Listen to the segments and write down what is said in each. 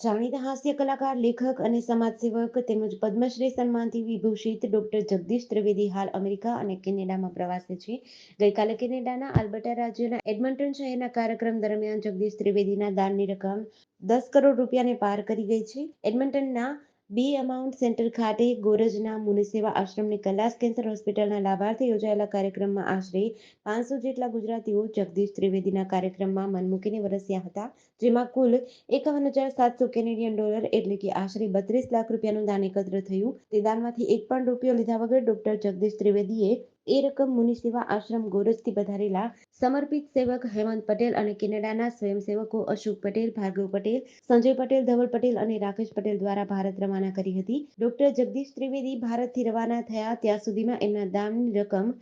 જાણીતા હાસ્ય કલાકાર, લેખક અને સમાજસેવક તેમજ પદ્મશ્રી સન્માનથી વિભૂષિત ડોક્ટર જગદીશ ત્રિવેદી હાલ અમેરિકા અને કેનેડામાં પ્રવાસે છે. ગઈકાલે કેનેડાના આલ્બર્ટા રાજ્યના એડમન્ટન શહેરના કાર્યક્રમ દરમિયાન જગદીશ ત્રિવેદીના દાનની રકમ દસ કરોડ રૂપિયાને પાર કરી ગઈ છે. એડમન્ટનના બી અમાઉન્ટ સેન્ટર ખાતે ગોરજના મુનિસેવા આશ્રમની કલાસ કેન્સર હોસ્પિટલના લાભાર્થે યોજાયેલા કાર્યક્રમમાં આશરે પાંચસો જેટલા ગુજરાતીઓ જગદીશ ત્રિવેદીના કાર્યક્રમમાં મન મૂકીને વરસ્યા હતા, જેમાં કુલ એકાવન હજાર સાતસો કેનેડિયન ડોલર એટલે કે આશરે બત્રીસ લાખ રૂપિયાનું દાન એકત્ર થયું. તે દાનમાંથી એક પણ રૂપિયો લીધા વગર ડોક્ટર જગદીશ ત્રિવેદીએ એ રકમ મુનિસેવા આશ્રમ ગોરજથી પધારેલા સમર્પિત સેવક હેમંત પટેલ અને કેનેડાના સ્વયંસેવકો અશોક પટેલ, ભાર્ગવ પટેલ, સંજય પટેલ, ધવલ પટેલ અને રાકેશ પટેલ દ્વારા ભારત રવાના કરી હતી. ડોક્ટર જગદીશ ત્રિવેદી ભારતથી રવાના થયા ત્યાં સુધીમાં એમના દાનની રકમ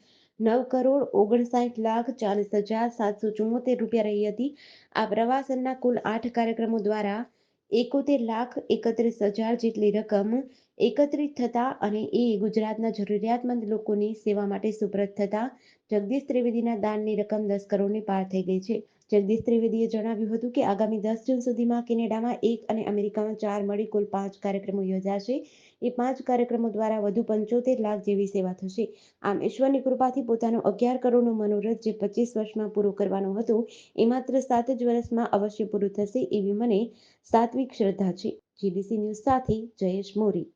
નવ કરોડ ઓગણસાઠ લાખ ચાલીસ હજાર સાતસો ચુમ્મોતેર રૂપિયા રહી હતી. આ પ્રવાસનના કુલ આઠ કાર્યક્રમો દ્વારા એકોતેર લાખ એકત્રીસ હજાર જેટલી રકમ એકત્રિત થતા અને એ ગુજરાતના જરૂરિયાતમંદ લોકોની સેવા માટે સુપ્રત થતા જગદીશ ત્રિવેદીના દાનની રકમ દસ કરોડની પાર થઈ ગઈ છે. જગદીશ ત્રિવેદીએ જણાવ્યું હતું કે આગામી દસ જૂન સુધીમાં કેનેડામાં એક અને અમેરિકામાં ચાર મળી કુલ પાંચ કાર્યક્રમો યોજાશે. એ પાંચ કાર્યક્રમો દ્વારા વધુ પંચોતેર લાખ જેવી સેવા થશે. આમ ઈશ્વરની કૃપાથી પોતાનો અગિયાર કરોડનું મનોરથ જે પચીસ વર્ષમાં પૂરું કરવાનું હતું, એ માત્ર સાત જ વર્ષમાં અવશ્ય પૂરું થશે એવી મને સાત્વિક શ્રદ્ધા છે. જીબીસી ન્યૂઝ સાથે જયેશ મોરી.